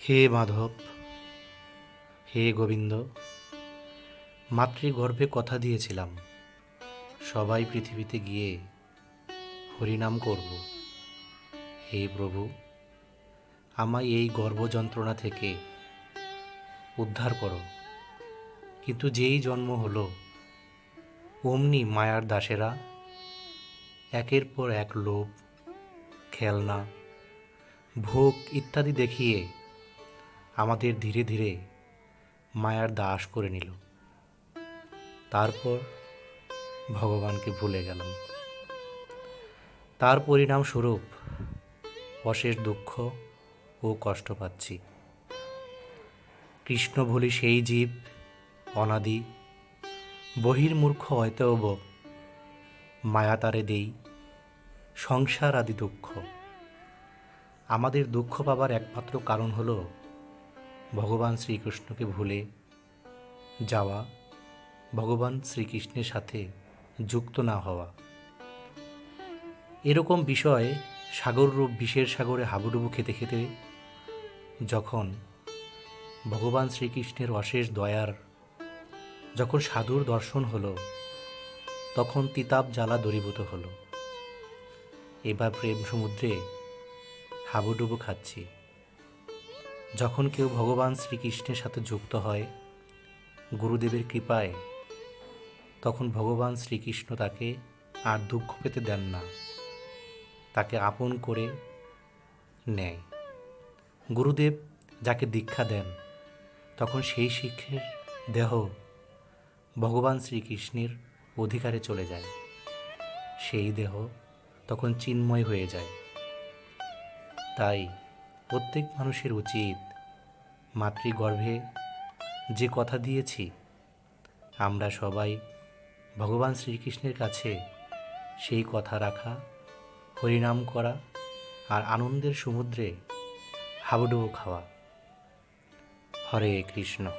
হে মাধব, হে গোবিন্দ, মাতৃগর্ভে কথা দিয়েছিলাম। সবাই পৃথিবীতে গিয়ে হরিনাম করব। হে প্রভু, আমায় এই গর্ভ যন্ত্রণা থেকে উদ্ধার করো। কিন্তু যেই জন্ম হলো, অমনি মায়ার দাসেরা একের পর এক লোভ, খেলনা, ভোগ ইত্যাদি দেখিয়ে আমাদের ধীরে ধীরে মায়ার দাস করে নিল। তারপর ভগবানকে ভুলে গেলাম। তার পরিণামস্বরূপ অশেষ দুঃখ ও কষ্ট পাচ্ছি। কৃষ্ণ ভুলি সেই জীব, অনাদি, বহির্মূর্খ অতএব মায়া তারে দেই, সংসার আদি দুঃখ। আমাদের দুঃখ পাবার একমাত্র কারণ হলো ভগবান শ্রীকৃষ্ণকে ভুলে যাওয়া, ভগবান শ্রীকৃষ্ণের সাথে যুক্ত না হওয়া। এরকম বিষয় সাগররূপ বিষের সাগরে হাবুডুবু খেতে খেতে যখন ভগবান শ্রীকৃষ্ণের অশেষ দয়ার যখন সাধুর দর্শন হলো, তখন তিতাব জ্বালা দূরীভূত হলো। এবার প্রেম সমুদ্রে হাবুডুবু খাচ্ছি। যখন কেউ ভগবান শ্রীকৃষ্ণের সাথে যুক্ত হয়, গুরুদেবের কৃপায়, তখন ভগবান শ্রীকৃষ্ণ তাকে আর দুঃখ পেতে দেন না। তাকে আপন করে নেয়। গুরুদেব যাকে দীক্ষা দেন, তখন সেই শিক্ষের দেহ ভগবান শ্রীকৃষ্ণের অধিকারে চলে যায়। সেই দেহ তখন চিন্ময় হয়ে যায়। তাই প্রত্যেক মানুষের উচিত মাতৃগর্ভে যে কথা দিয়েছি, আমরা সবাই ভগবান শ্রীকৃষ্ণের কাছে সেই কথা রাখা, হরিনাম করা আর আনন্দের সমুদ্রে হাবুডুবু খাওয়া। হরে কৃষ্ণ।